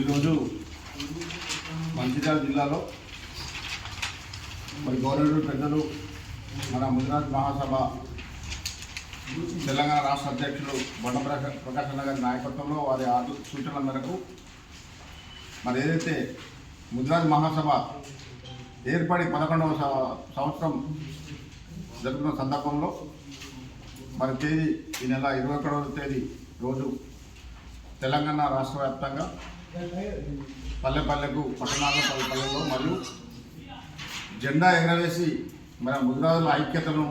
ఈరోజు మంచిర్యాల జిల్లాలో మరి గవర్నర్ పెద్దలు మన ముదిరాజ్ మహాసభ తెలంగాణ రాష్ట్ర అధ్యక్షులు బండ ప్రకా- ప్రకాశ్ గారి నాయకత్వంలో వారి ఆదు సూచనల మేరకు మరి ఏదైతే ముదిరాజ్ మహాసభ ఏర్పడి పదకొండవ సంవత్సరం జరుగుతున్న సందర్భంలో మరి తేదీ ఈ నెల ఇరవై ఒకటవ తేదీ రోజు తెలంగాణ రాష్ట్ర వ్యాప్తంగా పల్లె పల్లెకు పట్టణాల్లో పల్లె పల్లెల్లో మరియు జెండా ఎగరవేసి మన ముద్రాదుల ఐక్యతను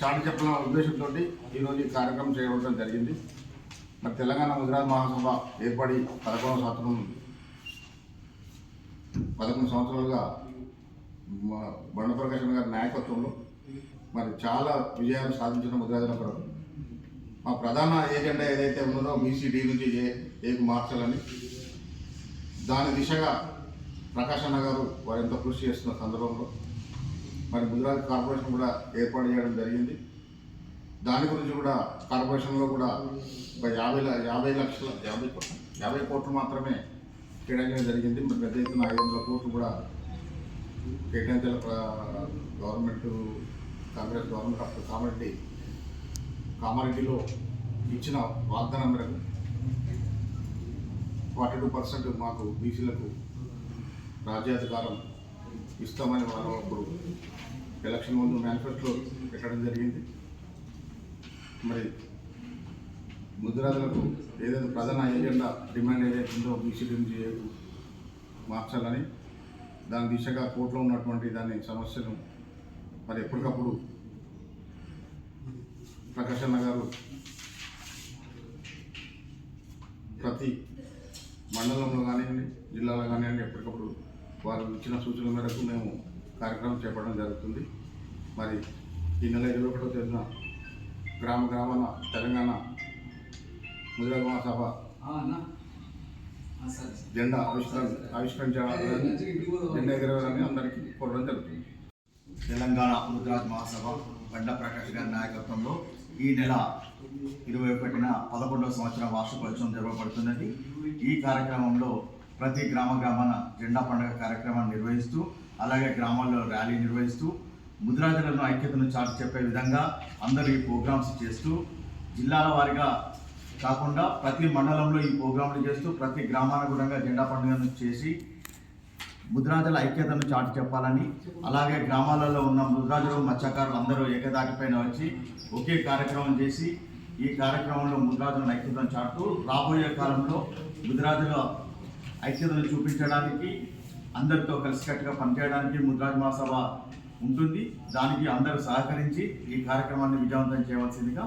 చాటి చెప్పాలన్న ఉద్దేశంతో ఈరోజు ఈ కార్యక్రమం చేయడం జరిగింది. మరి తెలంగాణ గుజరాత్ మహాసభ ఏర్పడి పదకొండవ సంవత్సరం పదకొండు సంవత్సరాలుగా మా బండ ప్రకాశం గారి నాయకత్వంలో మరి చాలా విజయాలు సాధించిన ముద్రాజుల కొరకు మా ప్రధాన ఏజెండా ఏదైతే ఉన్నదో బీసీడీ నుంచి ఏ ఏకు మార్చాలని. దాని దిశగా ప్రకాశ్ అన్న గారు వారు ఎంతో కృషి చేస్తున్న సందర్భంలో మరి గుజరాత్ కార్పొరేషన్ కూడా ఏర్పాటు చేయడం జరిగింది. దాని గురించి కూడా కార్పొరేషన్లో కూడా ఒక యాభై యాభై లక్షల యాభై యాభై కోట్లు మాత్రమే కేటాయించడం జరిగింది. మరి పెద్ద ఎత్తున ఐదు వందల కోట్లు కూడా కేటాయించాల. గవర్నమెంట్ కాంగ్రెస్ గవర్నమెంట్ అప్పుడు కామారెడ్డి కామారెడ్డిలో ఇచ్చిన వాగ్దానం మేరకు ఫార్టీ టూ పర్సెంట్ మాకు బీసీలకు రాజ్యాధికారం ఇస్తామని వాళ్ళు అప్పుడు ఎలక్షన్ ముందు మేనిఫెస్టో పెట్టడం జరిగింది. మరి ముద్రాదులకు ఏదైతే ప్రధాన ఏజెండా డిమాండ్ ఏదైతే ఉందో బీసీ నుంచి మార్చాలని దాని దిశగా కోర్టులో ఉన్నటువంటి దాని సమస్యను మరి ఎప్పటికప్పుడు ప్రకాశ్ అన్న గారు. ప్రతి మండలంలో కానివ్వండి జిల్లాలో కానివ్వండి ఎప్పటికప్పుడు వారు ఇచ్చిన సూచనల మేరకు మేము కార్యక్రమం చేపట్టడం జరుగుతుంది. మరి ఈ నెల ఇరవై ఒకటో తేదీన గ్రామ గ్రామాన తెలంగాణ ముదిరా మహాసభ జెండా ఆవిష్కరణ ఆవిష్కరించాలని జెండా ఎగరవాలని అందరికీ కోరడం జరుగుతుంది. తెలంగాణ ముద్రాజ్ మహాసభ బండ ప్రకాష్ గారి నాయకత్వంలో ఈ నెల ఇరవై ఒకటిన పదకొండవ సంవత్సరం వార్షికోత్సవం జరగబడుతున్నది. ఈ కార్యక్రమంలో ప్రతి గ్రామ గ్రామాన జెండా పండుగ కార్యక్రమాన్ని నిర్వహిస్తూ అలాగే గ్రామాల్లో ర్యాలీ నిర్వహిస్తూ ముద్రాజులను ఐక్యతను చాటు చెప్పే విధంగా అందరూ ఈ ప్రోగ్రామ్స్ చేస్తూ జిల్లాల వారిగా కాకుండా ప్రతి మండలంలో ఈ ప్రోగ్రాంలు చేస్తూ ప్రతి గ్రామానుగుణంగా జెండా పండుగను చేసి ముద్రాజుల ఐక్యతను చాటి చెప్పాలని అలాగే గ్రామాలలో ఉన్న ముద్రాజులు మత్స్యకారులు అందరూ ఏకదాటిపైన వచ్చి ఒకే కార్యక్రమం చేసి ఈ కార్యక్రమంలో ముద్రాజులను ఐక్యతను చాటుతూ రాబోయే కాలంలో ముద్రాజుల ఐక్యతను చూపించడానికి అందరితో కలిసికట్టుగా పనిచేయడానికి ముద్రాజ్ మహాసభ ఉంటుంది. దానికి అందరూ సహకరించి ఈ కార్యక్రమాన్ని విజయవంతం చేయవలసిందిగా